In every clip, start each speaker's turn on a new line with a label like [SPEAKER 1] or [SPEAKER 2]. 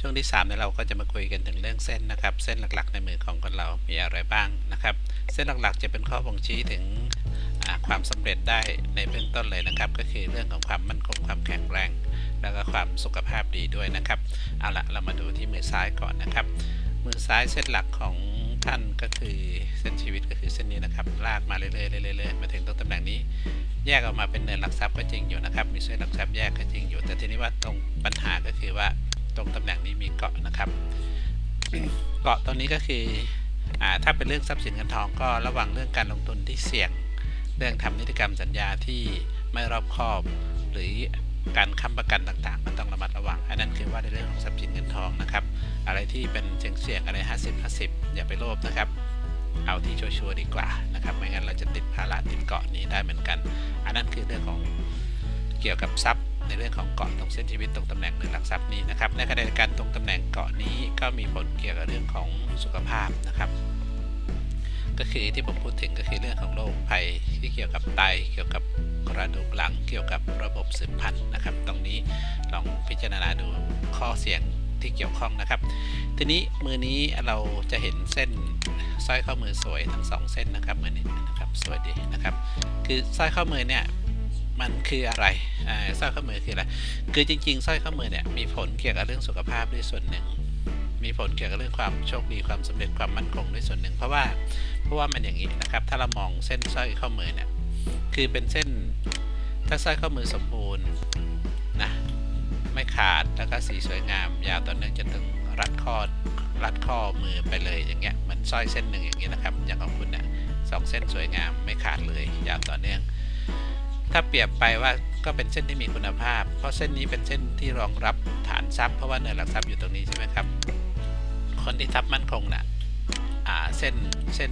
[SPEAKER 1] ช่วงที่3เนี่ยเราก็จะมาคุยกันถึงเรื่องเส้นนะครับ เส้นหลักๆในมือของคนเรา มีอะไรบ้างนะครับ เส้นหลักๆจะเป็นข้อบ่งชี้ถึงความสำเร็จได้ในเบื้องต้นเลยนะครับ ก็คือเรื่องของความมั่นคงความแข็งแรง แล้วก็ความสุขภาพดีด้วยนะครับเอาละเรามาดูที่มือซ้ายก่อนนะครับ มือซ้ายเส้นหลักของท่านก็คือเส้นชีวิตก็คือเส้นนี้นะครับ ลากมาเรื่อยๆเรื่อยๆมาถึงตรงตำแหน่งนี้ แยกออกมาเป็นเนินหลักทรัพย์ก็จริงอยู่นะครับ มีเส้นหลักทรัพย์แยกก็จริงอยู่ แต่ทีนี้ว่าตรงปัญหาก็คือว่า ตรงตำแหน่งนี้มีเกาะนะครับ เกาะตรงนี้ก็คืออ่าถ้าเป็นเรื่องทรัพย์สินเงินทองก็ระวังเรื่องการลงทุนที่เสี่ยง เรื่องทำนิติกรรมสัญญาที่ไม่รอบคอบ หรือการค้ำประกันต่างๆ ก็ต้องระมัดระวัง อันนั้นคือว่าในเรื่องของทรัพย์สินเงินทองนะครับ อะไรที่เป็นเสี่ยงเสี่ยงๆอะไร 50 50 อย่าไปโลภนะครับ เอาที่ชัวร์ๆดีกว่านะครับ ไม่งั้นเราจะติดภาระติดเกาะนี้ได้เหมือนกัน อันนั้นคือเรื่องของเกี่ยวกับทรัพย์ ในเรื่องของเกาะตรงเส้นชีวิตตรงตำแหน่งหรือหลักทรัพย์นี้นะครับ ในขณะเดียวกันตรงตำแหน่งเกาะนี้ก็มีผลเกี่ยวกับเรื่องของสุขภาพนะครับ ก็คือที่ผมพูดถึงก็คือเรื่องของโรคภัยที่เกี่ยวกับไตเกี่ยวกับกระดูกหลังเกี่ยวกับระบบสืบพันธุ์นะครับ ตรงนี้ลองพิจารณาดูข้อเสี่ยงที่เกี่ยวข้องนะครับ ทีนี้มือนี้เราจะเห็นเส้นสร้อยข้อมือสวยทั้งสองเส้นนะครับมือนี้นะครับสวยดีนะครับ คือสร้อยข้อมือเนี่ย มันคืออะไรสร้อยข้อมือคืออะไร คือจริงๆสร้อยข้อมือเนี่ยมีผลเกี่ยวกับเรื่องสุขภาพด้วยส่วนหนึ่ง มีผลเกี่ยวกับเรื่องความโชคดีความสำเร็จความมั่นคงด้วยส่วนหนึ่ง เพราะว่าเพราะว่ามันอย่างนี้นะครับ ถ้าเรามองเส้นสร้อยข้อมือเนี่ยคือเป็นเส้นถ้าสร้อยข้อมือสมบูรณ์นะไม่ขาดแล้วก็สีสวยงาม ยาวต่อเนื่องจนถึงรัดข้อรัดข้อมือไปเลยอย่างเงี้ยเหมือนสร้อยเส้นหนึ่งอย่างเงี้ยนะครับอย่างของคุณเนี่ยสองเส้นสวยงามไม่ขาดเลยยาวต่อเนื่อง ถ้าเปรียบไปว่าก็เป็นเส้นที่มีคุณภาพ เพราะเส้นนี้เป็นเส้นที่รองรับฐานทรัพย์เพราะว่าเนินหลักทรัพย์อยู่ตรงนี้ใช่ไหมครับ คนที่ทรัพย์มั่นคงนะ่ะเส้นเส้น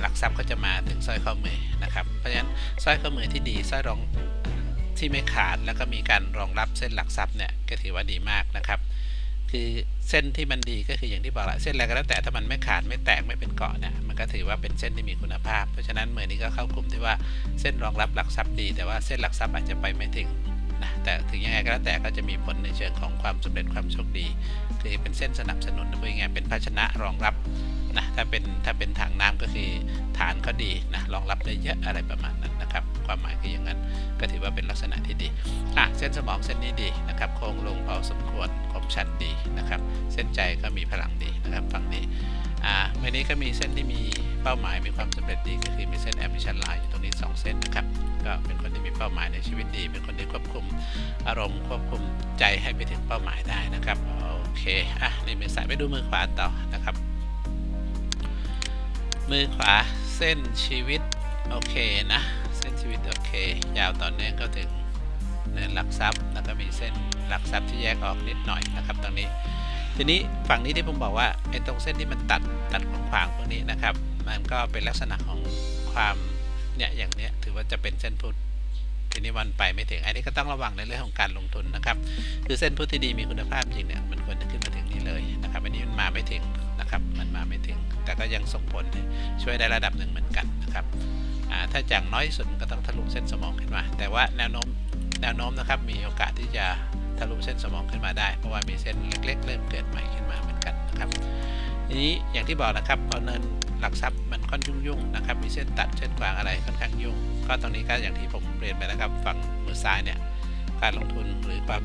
[SPEAKER 1] หลักทรัพย์ก็จะมาถึงสร้อยข้อมือนะครับ เพราะฉะนั้นสร้อยข้อมือที่ดีสร้อยรองที่ไม่ขาดแล้วก็มีการรองรับเส้นหลักทรัพย์เนี่ยก็ถือว่าดีมากนะครับ คือเส้นที่มันดีก็คืออย่างที่บอกละเส้นอะไรก็แล้วแต่ถ้ามันไม่ขาดไม่แตกไม่เป็นเกาะเนี่ยมันก็ถือว่าเป็นเส้นที่มีคุณภาพ เพราะฉะนั้นเมือนี้ก็เข้ากลุ่มที่ว่าเส้นรองรับหลักทรัพย์ดี แต่ว่าเส้นหลักทรัพย์อาจจะไปไม่ถึงนะแต่ถึงยังไงก็แล้วแต่ก็จะมีผลในเชิงของความสำเร็จความโชคดี คือเป็นเส้นสนับสนุนนะพูดง่ายเป็นภาชนะรองรับนะถ้าเป็นถ้าเป็นถังน้ำก็คือฐานเขาดีนะรองรับได้เยอะอะไรประมาณนั้นนะครับ ความหมายคืออย่างนั้น ก็ถือว่าเป็นลักษณะที่ดีอะเส้นสมองเส้นนี้ดีนะครับโค้งลงพอสมควรคมชัดดีนะครับ เส้นใจก็มีพลังดีนะครับฝั่งนี้อ่าเมื่อนี้ก็มีเส้นที่มีเป้าหมายมีความสำเร็จดีก็คือมีเส้นแอมบิชันไลน์อยู่ตรงนี้ 2 เส้นนะครับก็เป็นคนที่มีเป้าหมายในชีวิตดี เป็นคนที่ควบคุมอารมณ์ควบคุมใจให้ไปถึงเป้าหมายได้นะครับโอเคอะนี่มือซ้ายไปดูมือขวาต่อนะครับ มือขวาเส้นชีวิตโอเคนะ เส้นชีวิตโอเค ยาวต่อเนื่องก็ถึงเนินหลักทรัพย์แล้วก็มีเส้นหลักทรัพย์ที่แยกออกนิดหน่อยนะครับตรงนี้ ทีนี้ฝั่งนี้ที่ผมบอกว่าไอ้ตรงเส้นที่มันตัดตัดขวางๆพวกนี้นะครับ มันก็เป็นลักษณะของความเนี่ยอย่างเนี้ยถือว่าจะเป็นเส้นพุทธทีนี้วันไปไม่ถึงอันนี้ก็ต้องระวังในเรื่องของการลงทุนนะครับ คือเส้นพุทธที่ดีมีคุณภาพจริงเนี่ยมันควรจะขึ้นมาถึงนี้เลยนะครับอันนี้มันมาไม่ถึงนะครับ มันมาไม่ถึง แต่ก็ยังส่งผลช่วยได้ระดับหนึ่งเหมือนกันนะครับ ถ้าอย่างน้อยที่สุดก็ต้องทะลุเส้นสมองขึ้นมา แต่ว่าแนวโน้มแนวโน้มนะครับมีโอกาสที่จะทะลุเส้นสมองขึ้นมาได้ เพราะว่ามีเส้นเล็ก ๆ เริ่มเกิดใหม่ขึ้นมาเหมือนกันนะครับทีนี้อย่างที่บอกนะครับพอเนินหลักทรัพย์มันค่อนยุ่งๆนะครับ มีเส้นตัดเส้นกวางอะไรค่อนข้างยุ่ง ก็ตรงนี้ก็อย่างที่ผมเรียนไปนะครับฝั่งมือซ้ายเนี่ยการลงทุนหรือความ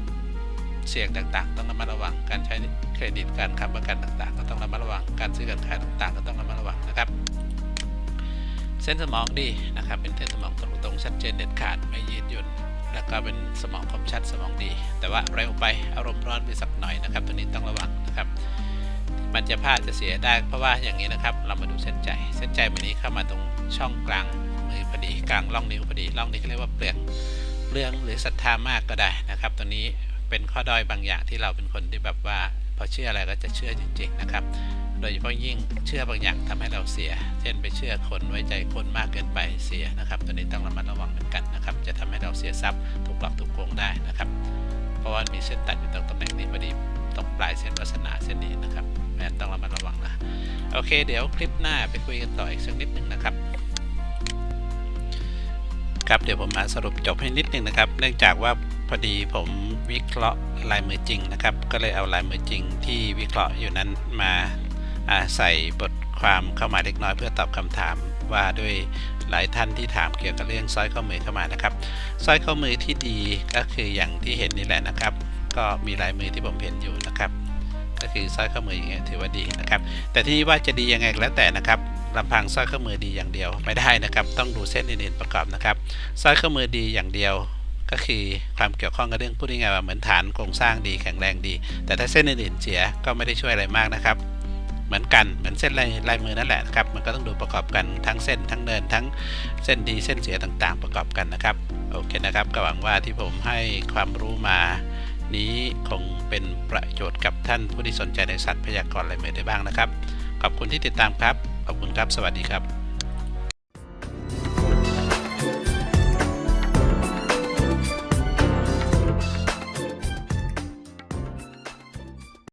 [SPEAKER 1] เสี่ยงต่างๆ ต้องระมัดระวังการใช้เครดิตการค้ำประกันต่างๆ ก็ต้องระมัดระวังการซื้อการขายต่างๆ ก็ต้องระมัดระวังนะครับ เส้นสมองดีนะครับ เป็นเส้นสมองตรงๆชัดเจนเด็ดขาดไม่ยืดหยุ่นแล้วก็เป็นสมองคมชัดสมองดี แต่ว่าเร็วไปอารมณ์ร้อนไปสักหน่อยนะครับ ตัวนี้ต้องระวังนะครับ มันจะพลาดจะเสียได้เพราะว่าอย่างนี้นะครับ เรามาดูเส้นใจ เส้นใจมันนี้เข้ามาตรงช่องกลางมือพอดีกลางร่องนิ้วพอดีร่องนี้เขาเรียกว่าเปลือกเปลืองหรือศรัทธามากก็ได้นะครับ ตัวนี้เป็นข้อด้อยบางอย่างที่เราเป็นคนที่แบบว่าพอเชื่ออะไรก็จะเชื่อจริง ๆ นะครับ โดยเฉพาะยิ่งเชื่อบางอย่างทำให้เราเสีย เช่นไปเชื่อคนไว้ใจคนมากเกินไปเสียนะครับ ตัวนี้ต้องระมัดระวังเหมือนกันนะครับ จะทำให้เราเสียทรัพย์ถูกหลอกถูกโกงได้นะครับ เพราะว่ามีเส้นตัดอยู่ตรงตำแหน่งนี้พอดีตรงปลายเส้นวาสนาเส้นนี้นะครับแม่ต้องระมัดระวังนะโอเค เดี๋ยวคลิปหน้าไปคุยกันต่ออีกสักนิดหนึ่งนะครับครับเดี๋ยวผมมาสรุปจบให้นิดหนึ่งนะครับ เนื่องจากว่าพอดีผมวิเคราะห์ลายมือจริงนะครับ ก็เลยเอาลายมือจริงที่วิเคราะห์อยู่นั้นมา ใส่บทความเข้ามาเล็กน้อยเพื่อตอบคำถามว่าด้วยหลายท่านที่ถามเกี่ยวกับเรื่องสร้อยข้อมือเข้ามานะครับสร้อยข้อมือที่ดีก็คืออย่างที่เห็นนี่แหละนะครับ ก็มีลายมือที่ผมเห็นอยู่นะครับ ก็คือสร้อยข้อมืออย่างเงี้ยถือว่าดีนะครับ แต่ที่ว่าจะดียังไงแล้วแต่นะครับลำพังสร้อยข้อมือดีอย่างเดียวไม่ได้นะครับ ต้องดูเส้นอื่นๆประกอบนะครับสร้อยข้อมือดีอย่างเดียวก็คือความเกี่ยวข้องกับเรื่องพูดง่ายๆว่าเหมือนฐานโครงสร้างดีแข็งแรงดี แต่ถ้าเส้นอื่นๆเสียก็ไม่ได้ช่วยอะไรมากนะครับ เหมือนกันเหมือนเส้นลายลายมือนั่นแหละนะครับมันก็ต้องดูประกอบกันทั้งเส้นทั้งเนินทั้งเส้นดีเส้นเสียต่างๆ ประกอบกันนะครับโอเคนะครับก็หวังว่าที่ผมให้ความรู้มานี้คงเป็นประโยชน์กับท่านผู้ที่สนใจในสัตว์พยากรณ์ลายมือได้บ้างนะครับ ขอบคุณที่ติดตามครับ ขอบคุณครับ สวัสดีครับ